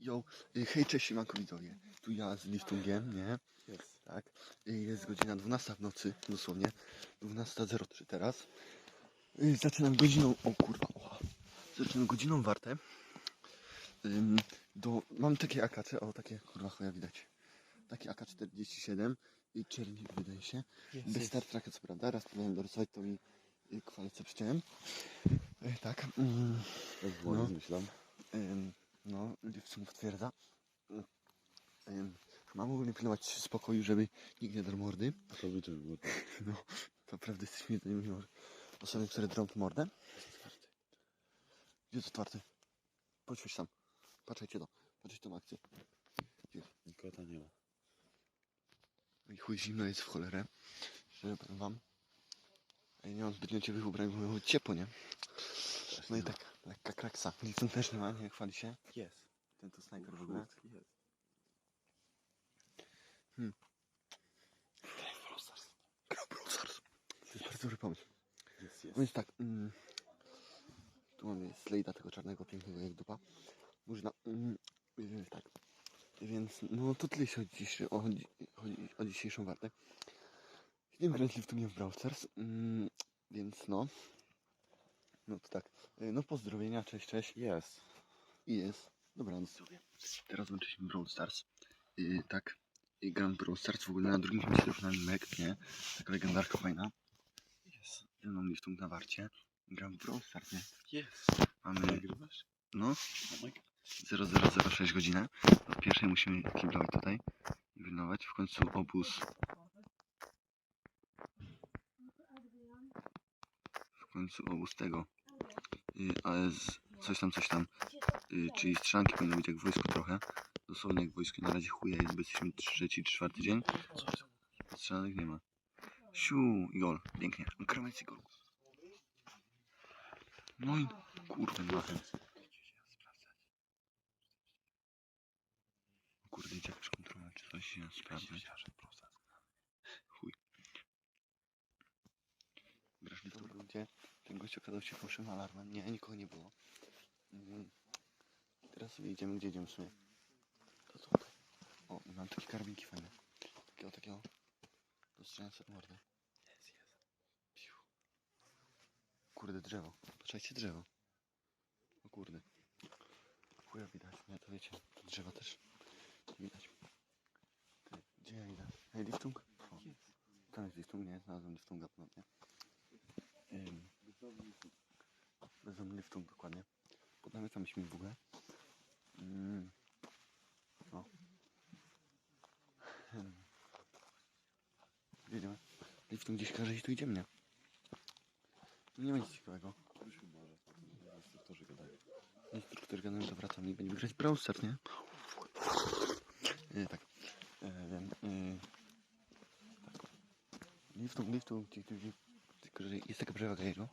Yo, y, hej, cześć, siemanko widzowie. Tu ja z Liftungiem, nie? Jest. Tak. Y, Jest godzina 12 w nocy, dosłownie. 12.03 teraz. Y, Zaczynam godziną, o kurwa, oła. Zaczynam godziną wartę. Ym, Do, mam takie akacze, o takie, kurwa, chuja widać. Takie AK-47 i czernik wydaje się. Jest, Bez. Star Treka co prawda, raz próbowałem dorysować, to mi kwalce przyciąłem. Tak. mm. No. No. Myślam. Ym, no, Lipsum potwierdza. Mam ogólnie pilnować spokoju, żeby nikt nie darł mordy. To by też było tak. No, naprawdę jesteśmy jednymi osoby, które drą tu mordę. Gdzie to otwarty? Poćwicz tam. Patrzajcie to. Patrzcie tą akcję. Kota nie ma. No I chuj zimno jest w cholerę. Szczerze powiem wam. Ja nie mam zbytnio ciepłych ubrań, bo ciepło, nie? No i tak, lekka kraksa. Lipsum też nie ma, nie chwali się. Jest. Ten to snajper w ogóle. Jest. To jest bardzo dobry pomysł. Jest, jest. No więc tak, mm, tu mamy Slade'a tego czarnego, pięknego jak dupa. Murzyna, mm, yy, tak. Więc no to tyle jeśli chodzi, dzisiejszy- o, chodzi o dzisiejszą wartę. Idziemy grać w nie w Brawl Stars, mm, więc no. No to tak, yy, no pozdrowienia, cześć, cześć. Jest. I jest. Dobranoc sobie. Teraz włączyliśmy Brawl Stars. Yy, tak. I gram w Brawl Stars w ogóle na drugim końcu telefonem Meg, nie? Taka legendarka fajna. Jest. Ze mną liftung na warcie. Gram w Brawl Stars, nie? Jest. Mamy, Nagrywasz? no, Oh my god. 0006 godzinę. Od pierwszej musimy kiblować tutaj i pilnować. W końcu obóz. W końcu obóz tego. Y, z coś tam, coś tam. Y, czyli strzelanki powinny być jak w wojsku trochę. Dosłownie jak w wojsku. Na razie chuja jest, bo jesteśmy trzeci, czwarty dzień. Strzelanek nie ma. Siu i gol. Pięknie. Kremec i gol. No i kurde, machę. Kurde, jakaś kontrola, czy coś się sprawdza. Chuj. Grasz mi w tym rundzie. Ten gość okazał się fałszywym alarmem. Nie, nikogo nie było. Mm. Teraz sobie idziemy, gdzie idziemy w sumie. To co? O, i mam takie karbinki fajne. Takiego, takiego. Do strzelania sobie mordę. Jest, jest. Piu. Kurde, drzewo. Patrzajcie, drzewo. O kurde. Chuja widać, nie, to wiecie. Drzewa też widać. Ty, gdzie ja idę? Hej, liftung? O, tam jest liftung, nie? Znalazłem liftunga ponownie. Ym, Bezdomny liftung, dokładnie. Podnamy się w ogóle. Mm. O. Ym. Gdzie Jedziemy. Liftung gdzieś każe i tu idziemy, nie? Nie ma nic ciekawego. Już chyba, że instruktorzy gadają. Instruktor gadał, że wracam i będziemy grać Brawl nie? E, tak. E. E, tak. Ci, ci. Tylko, że jest taka przewaga jego.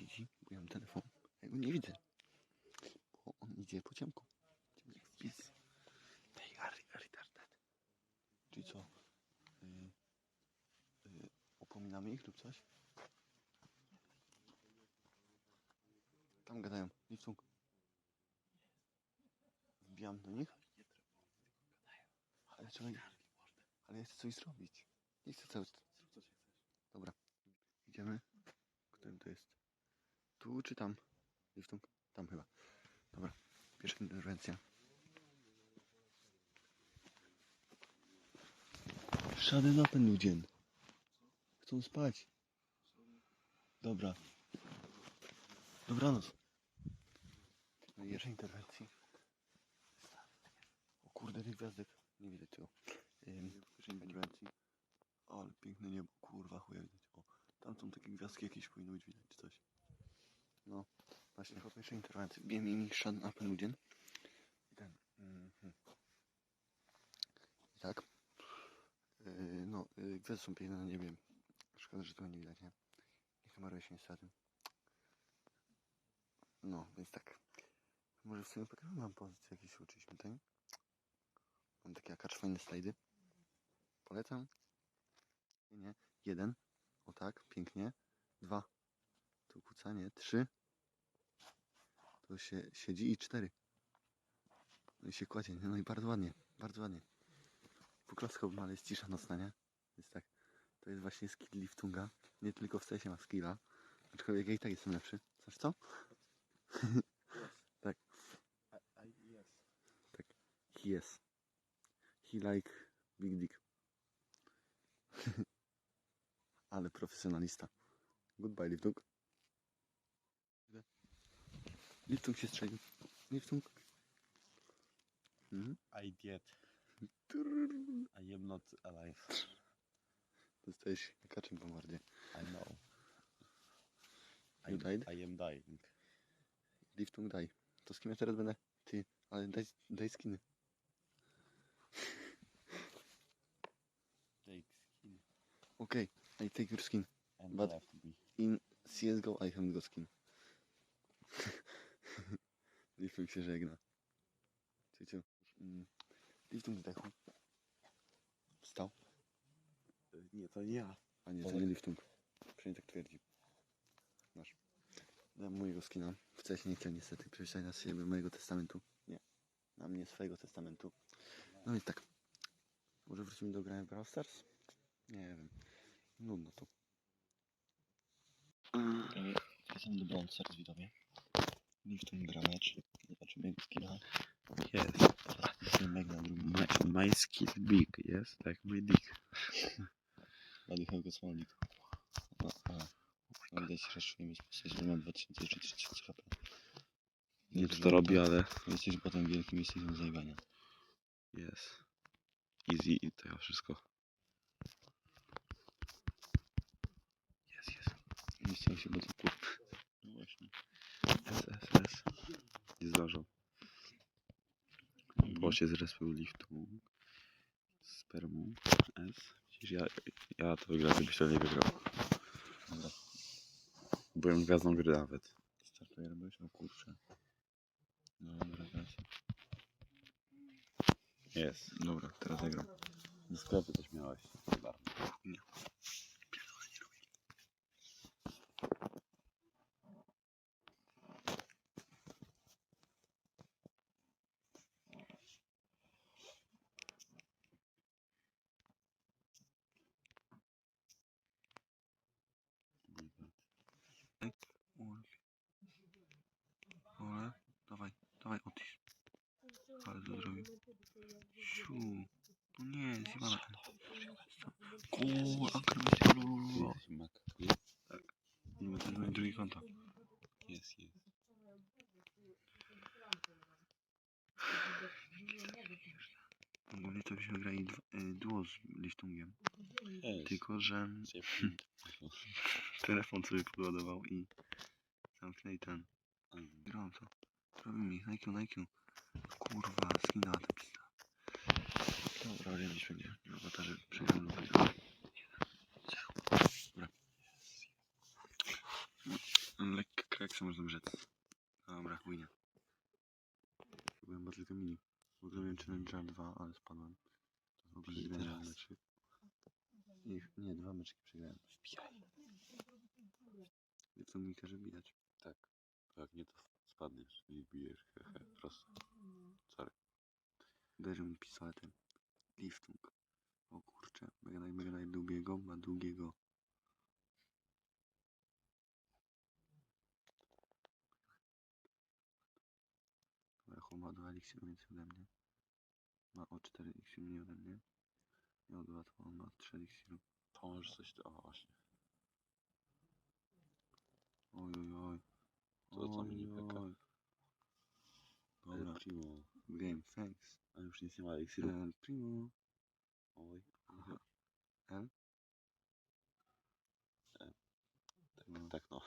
Widzi, bo ja mam telefon. Ja go nie widzę. Bo on idzie po ciemku. Ciemny jak pies. They are. Czyli co? Y, y, upominamy ich lub coś? Tam gadają. Liftung. Wbijam do nich. Ale trzeba... Ale ja chcę coś zrobić. Nie chcę cały... Dobra. Idziemy. Którym to jest? Tu czy tam? Liftung? Tam chyba. Dobra. Pierwsza interwencja. Żaden napęd ludzie. Chcą spać. Dobra. Dobranoc. No i pierwszej interwencji. O kurde, tych gwiazdek. Nie widać tego. Ym, pierwszej interwencji. Ale piękne niebo, kurwa, chuja widać. O, tam są takie gwiazdki jakieś powinno być widać, czy coś. No, właśnie po pierwszej interwencji mi Shadow Up Ludzian. I ten, mhm. I tak. Yy, no, yy, gwiazdy są piękne na niebie. Szkoda, że tego nie widać, nie? Nie kameruje się niestety. No, więc tak. Może w sumie pokażę pozycję, jakie się uczyliśmy tutaj. Mam takie akacz fajne slajdy. Polecam. Nie, nie. Jeden. O tak, pięknie. Dwa. Tu kucanie. Trzy. To się siedzi i cztery. No i się kładzie, nie? No i bardzo ładnie, bardzo ładnie. Poklaskałbym, ale jest cisza nocna, nie? Jest tak. To jest właśnie skill liftunga. Nie tylko w sensie ma skilla. Aczkolwiek ja i tak jestem lepszy. Znasz co? I, I yes. He is. He like big dick. Ale profesjonalista. Goodbye, Liftung. Liftung się strzelił. Liftung. Mhm. I did. I am not alive. Dostajesz kaczem po mordzie. I know. You I, died? I am dying. Liftung daj. To z kim ja teraz będę? Ty. Ale daj, daj skiny. Take skin Okej. I take your skin. and But-. In CSGO I haven't got skin. Liftung się żegna. Ciociu. Mm. Liftung zdechł. Wstał. Nie, to nie ja. A nie, to nie Liftung. Przynajmniej tak twierdzi. Masz. Dam mojego skina. Wcześniej nie chciał niestety przeczytać na siebie mojego testamentu. Nie. Na mnie swojego testamentu. No więc tak. Może wrócimy do grania w Brawl Stars? Nie wiem. Nudno tu. Wracamy do Brawl Stars, widzowie. Liftung gra mecz. Zobaczymy. Yes. Jestem mega na drugim. My, my skill big, yes? Like my dick. Ładuję go smolik. No. No widać, że raszujemy postać, że mam 2000 czy 3000 HP. Nie to to robi, ale Jesteś potem wielkim jesteś do zajebania. yes. Easy i to ja wszystko. Yes, yes. Nie chciał się, bo to. No właśnie. Yes, yes. Nie zdążą. Bo się zrespił liftu. Spermu. S. Przecież ja, ja to wygram, żebyś to nie wygrał. Dobra, Byłem gwiazdą gry nawet. startuję, robisz? O kurczę. No dobra, teraz. Jest. Dobra, teraz zagram. Do sklepu coś miałeś. Chyba. Ole, dawaj, dawaj, Otis. Ale to zrobił. Siu. No nie, zjebana. Kur, akrymysja, lululu. Mak. Nie ma też moje drugie konto. Jest, jest. Ogólnie to byśmy grali y, duo z Liftungiem. Tylko, że telefon sobie podładował i zamknęli ten. Gram to. Robimy ich, na na IQ. Kurwa, skina ta pizda. Dobra, wiem gdzieś będzie. Na awatarze przegramy do końca. Dobra. Lekka kraksa można rzec. Dobra, chujnie. Byłem bardzo tylko mini. W ogóle miałem Challenger 2, ale spadłem. W ogóle I grałem teraz? meczy. Nie, nie, dwa meczki przegrałem. Wbijaj. To mi każe bijać. Tak. Jak nie, to spadniesz i bijesz. Hehe, prosto. Sorry. Uderzył mi pistoletem. Liftung. O kurczę. Mega naj, mega naj długiego, ma długiego. Dobra, ma 2 eliksiry więcej ode mnie. Ma o 4 eliksiry mniej ode mnie. Miał 2, to on ma 3 eliksiry. To może coś... O, właśnie. Oj, oj, oj. To co mini peka? oj. Dobra. Game, thanks. A już nic nie ma eliksiru. El primo. Oj. Aha. El? Tak, No. tak no.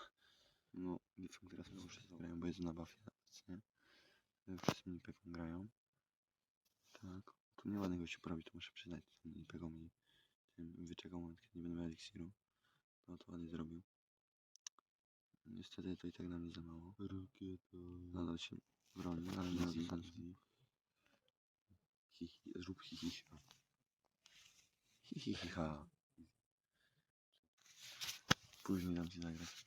No, Liftung teraz znowu wszyscy grają, bo jest na buffie obecnie. E, Wszyscy minipeką grają. Tak. Tu nie ładnego się porobi, to muszę przyznać. Minipeką mi tym wyczekał moment, kiedy nie będę miał eliksiru. No to ładnie zrobił. Niestety to i tak na mnie za mało. Rakieta. Nadal się broni, ale nie Zrób hihi. Hihihiha. Później dam ci zagrać.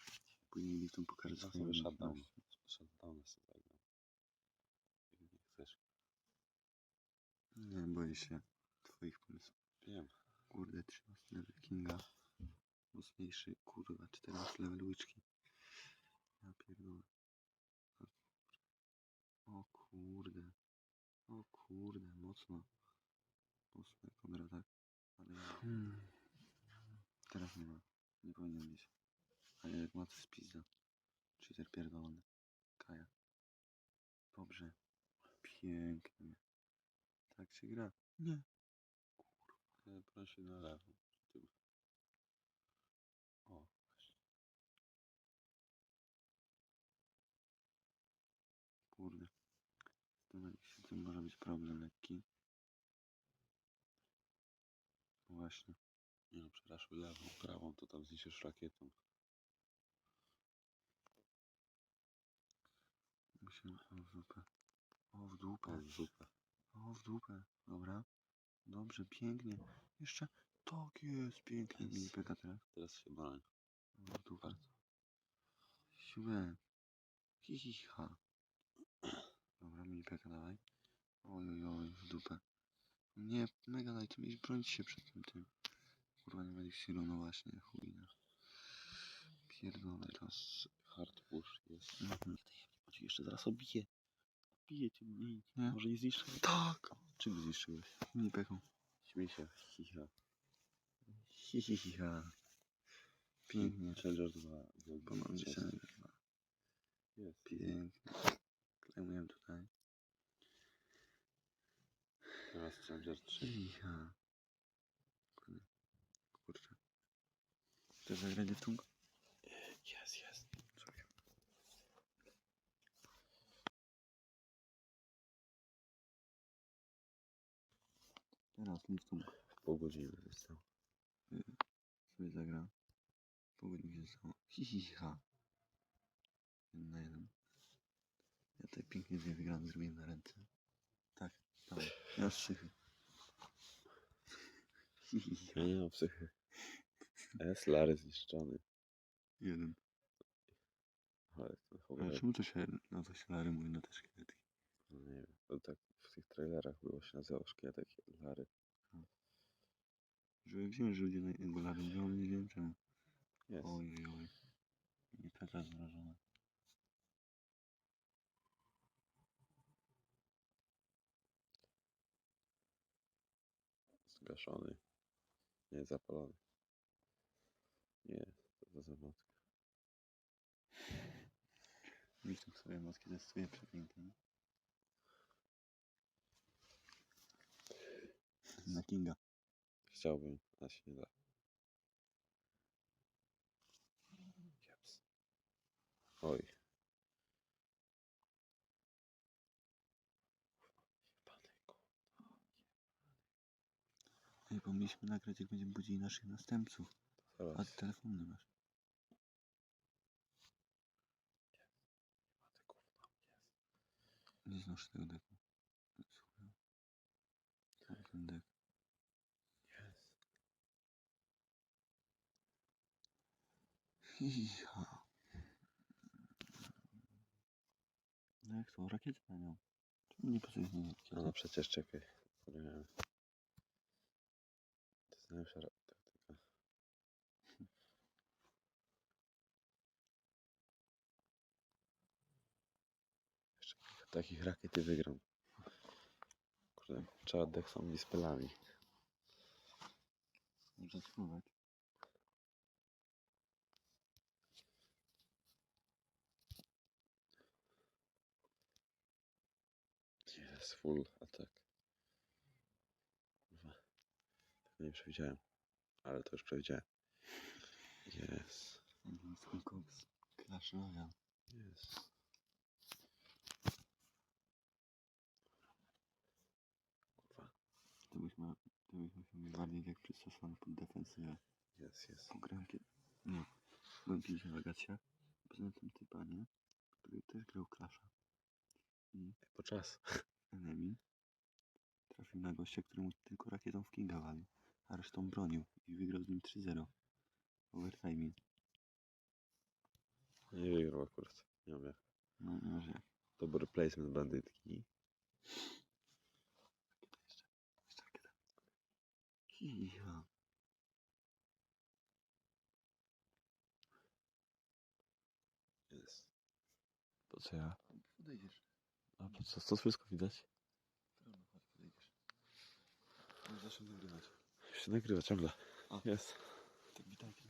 Później Liftung pokaże Sam swoje sobie shutdown. Shutdown sobie zagram. Nie chcesz. Nie, boję się twoich pomysłów. Wiem. Kurde, 13 level Kinga. Mocniejszy, kurwa, 14 level łyczki. Ja pierdolę. O kurde. Kurde, mocno. Mocno jak Konrad, tak. Ale ja... Teraz nie ma. Nie powinien mieć. Ale jak ma to jest pizda. Cheater pierdolony. Kaja. Dobrze. Pięknie. Tak się gra. Nie. E, Proszę na lewo. Tył. O, właśnie. Kurde. Z tym Elixie to może być problem lekki. Właśnie. Nie no, przeraszuj lewą, prawą, to tam zniesiesz rakietą. Musimy... O w dupę. O w dupę. O, zupę. O w dupę. Dobra. Dobrze, pięknie. Jeszcze tak jest. Pięknie. Mini peka teraz. Teraz się broń. O w dupę. Siłę. Hi hi ha. Dobra, mini peka dawaj. Oj oj w dupę. Nie, mega light, mieć bronić się przed tym tym. Kurwa nie będzie silu, no właśnie, chujna. Pierdolę. Teraz hard push jest. Mhm. Jeszcze zaraz obije. Obije cię mniej. Nie? Może nie zniszczy. Tak! Czym zniszczyłeś? Mini peką. Śmiej się. Hiha. Hi hi hi ha. Pięknie. Challenger 2. Pomam Jest. się. Jest. Pięknie. Klejmujemy tutaj. Teraz Challenger 3. Iha. Kurde. Kurczę. Chcesz zagrać tung? Jest, jest. Teraz liftung Pół godziny zostało. sobie zagra. Pół godziny zostało. Hi hi hi, ha. Jeden na jeden. Ja tutaj pięknie dwie wygrane zrobiłem na ręce. Tak, dawaj. Ja hi. Ja nie mam psychy. S, Lary zniszczony. Jeden. Ale to Ale chyba... czemu to się nazywa się Lary mówi na te szkielety? No nie wiem. To tak w tych trailerach było się nazywało szkieletek Lary. Żeby wziąć, że ludzie na jego Lary mówią, ale nie wiem czemu. Jest. Oj, oj, oj. Nie taka zmrożona. Zgaszony. Nie, zapalony. Nie, to za zamotka. Liftung sobie mocki testuje przepięknie. Na Kinga. Chciałbym, a się nie da. Oj. Ej, bo mieliśmy nagrać, jak będziemy budzili naszych następców. A ty telefon nie masz. Nie znoszę tego deku. Słuchaj. Cały ten dek. Jest. Iha. No jak to? Rakiety na nią. Czemu nie pasuje z niej rakiety? No przecież czekaj. Porujemy. To ra- taktyka. Jeszcze kilka takich rakiet i wygram. Kurde, trzeba dek są dispelami. Można spróbować. Jest full attack. Kurwa. Tego nie przewidziałem. Ale to już przewidziałem. Jest. Mhm, Swój koks. Clash Royale. Jest. Kurwa. To byśmy, to byśmy się mieli bardziej jak przystosowany pod defensywę. Jest, jest. Pograłem kiedy... Nie. Byłem kiedyś na wakacjach. Poznałem tam typa, nie? Który też grał Clasha. I Po czas. enemy trafił na gościa, któremu tylko rakietą w Kinga walił, resztą bronił i wygrał z nim 3-0. Overtime. Nie wygrał akurat. Nie wiem jak. No nie może jak. To był replacement bandytki. Rakieta jeszcze. Cicho. Jest. Po co ja? Podejdziesz. A po co? To wszystko widać? Trudno, chodź, podejdziesz. Zacznę nagrywać. Się nagrywa ciągle. A. Jest. Tak witajcie.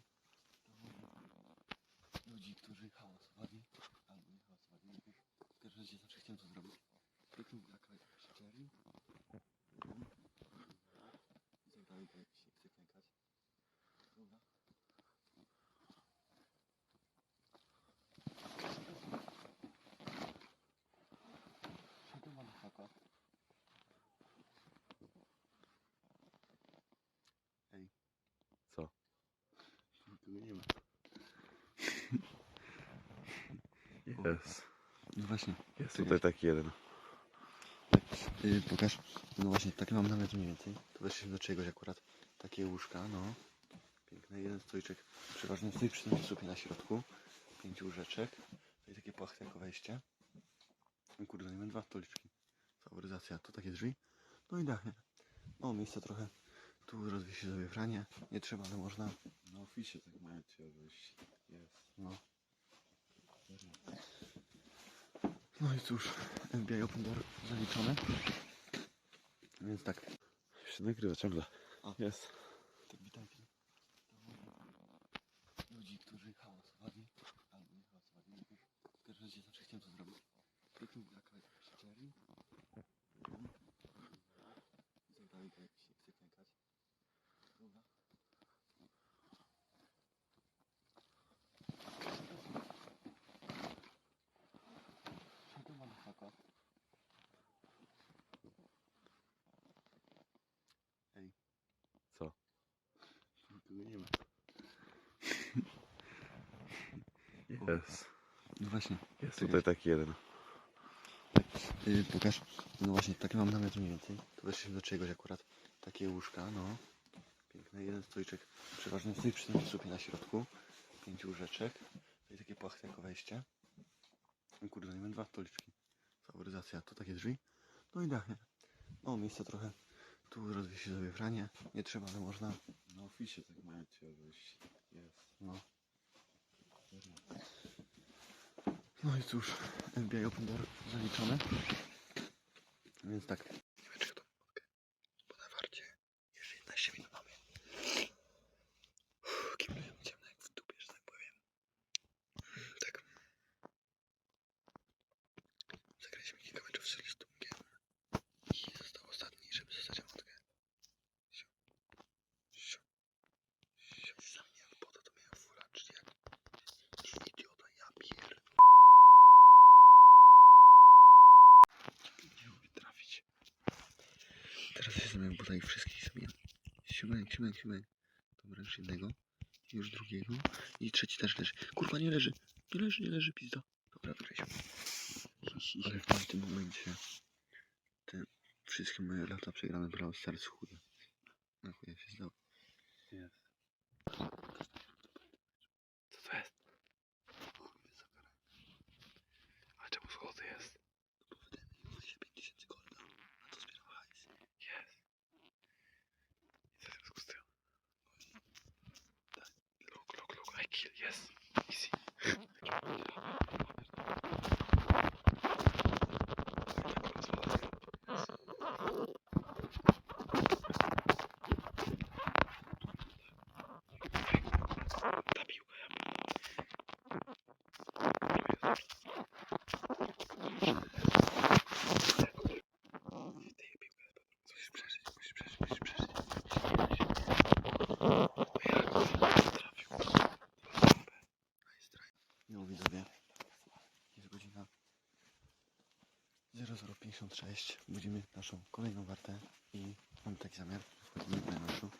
Ludzi, którzy hałasowali, albo nie hałasowali. W każdym razie zawsze chciałem to zrobić. Kliknij na kawałek sieciarni. Zagrali to jak się chce klękać. Dobra. Siedem motherfucker. Ej. Co? Nikogo nie ma. Jest. No właśnie. Jest tutaj taki jeden. Yy, pokaż. No właśnie, taki mam namiot mniej więcej. Tu weszliśmy do czegoś akurat. Takie łóżka, no. Piękne. Jeden stoliczek. Przeważnie stoi przy tym na środku. Pięć łóżeczek. Tutaj takie płachty jako wejście. O kurde, nie mam dwa stoliczki. Faworyzacja. Tu takie drzwi. No i dach, nie? O, miejsce trochę. Tu rozwiesi sobie franie. Nie trzeba, ale można. Na oficie tak mają cię wejść. Jest. No. No i cóż, FBI Open Door zaliczone. Więc tak, się nagrywa ciągle. Jest. tak witajcie. Ludzi, którzy hałasowali, albo nie hałasowali, nie wiem. W każdym razie zawsze chciałem to zrobić. Kliknij na kawałek sieciarni. Zagrali to jak się chce klękać. Dobra. Siedem motherfucker. Ej. Co? Nikogo nie ma. Jest. No właśnie. Jest tutaj taki jeden. Yy, pokaż. No właśnie, taki mam namiot mniej więcej. Tu weszliśmy do czegoś akurat. Takie łóżka, no. Piękne. Jeden stoliczek. Przeważnie stoi przy tym słupie na środku. Pięć łóżeczek. Tutaj takie płachty jako wejście. O kurde, nie mam dwa stoliczki. Faworyzacja. Tu takie drzwi. No i dach, nie? O, miejsce trochę. Tu rozwiesi sobie franie. Nie trzeba, ale można. Na oficie tak mają cię. Jest. No. No i cóż, FBI Open zaliczone. Więc tak. Nie wiem, czy to mogę. Bo na warcie jeszcze 11 minut mamy. Uff, Kibluję ciemno jak w dupie, że tak powiem. Tak. Zagraliśmy kilka meczów z Listungiem. I został ostatni, żeby zostać emotkę. Siu. Siu. Siu. Za mnie, po to to miałem fura, czyli jak idiota, ja pier... Nie mogę trafić. Teraz się zamiast buta i wszystkich zabijam. Siódmek, siódmek, siódmek. Dobra, już jednego. Już drugiego. I trzeci też leży. Kurwa, nie leży. Nie leży, nie leży, pizda. Dobra, wygraliśmy. Ale w tamtym momencie te wszystkie moje lata przegrane brały stary z chuja. Na chuja się zdało. Jest. Co to jest? Chuj, zakaraj. A czemu schody jest? Tu wydajemy 25 tysięcy golda. Na to zbieram hajs. Jest. I co w związku z tym? Tak. Look, look, look, I kill, yes. Easy. Ta piłka, ja Tej piłkę musisz przeżyć, musisz przeżyć, musisz przeżyć. Trafił. Nice try. No widzowie, jest godzina 0056. Budzimy naszą kolejną wartę i mamy taki zamiar. Wchodzimy do meczu.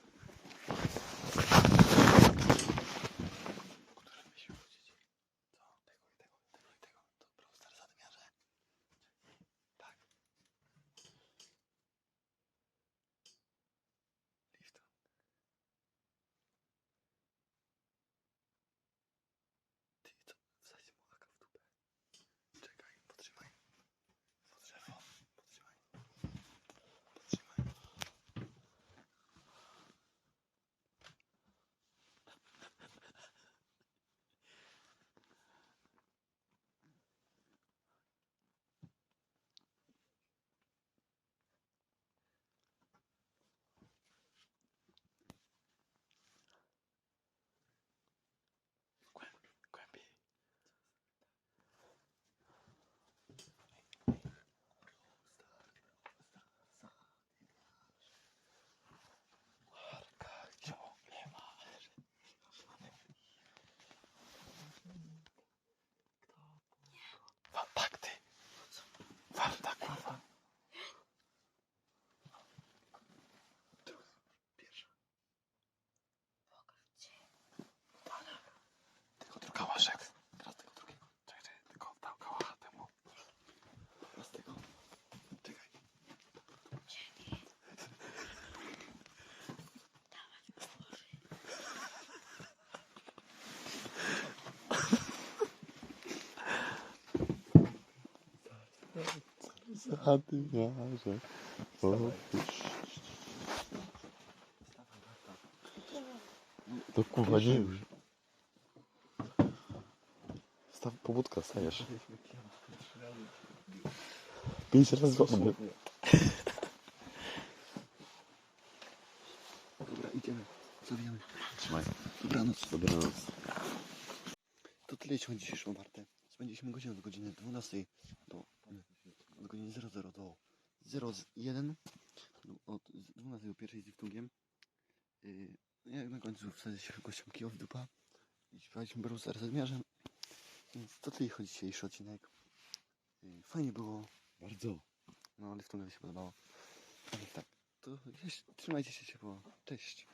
Zadymiarze. To kurwa nie już. Staw pobudka, stajesz. Pięć razy ogóle. Dobra, idziemy. Zawijamy. Trzymaj. Dobranoc. Dobranoc. To tyle jeśli chodzi o dzisiejszą wartę. Spędziliśmy godzinę od godziny 12 do, od godziny 00 do 01. Od 12 do 1 z Liftungiem. Yy, jak na końcu wtedy się gościom kilo w dupa. I śpiewaliśmy Bruce z rozmiarzem. Więc to tyle chodzi dzisiejszy odcinek. Yy, fajnie było. Bardzo. No, Liftungowi się podobało. Ale tak, to jeszcze, trzymajcie się ciepło. Cześć.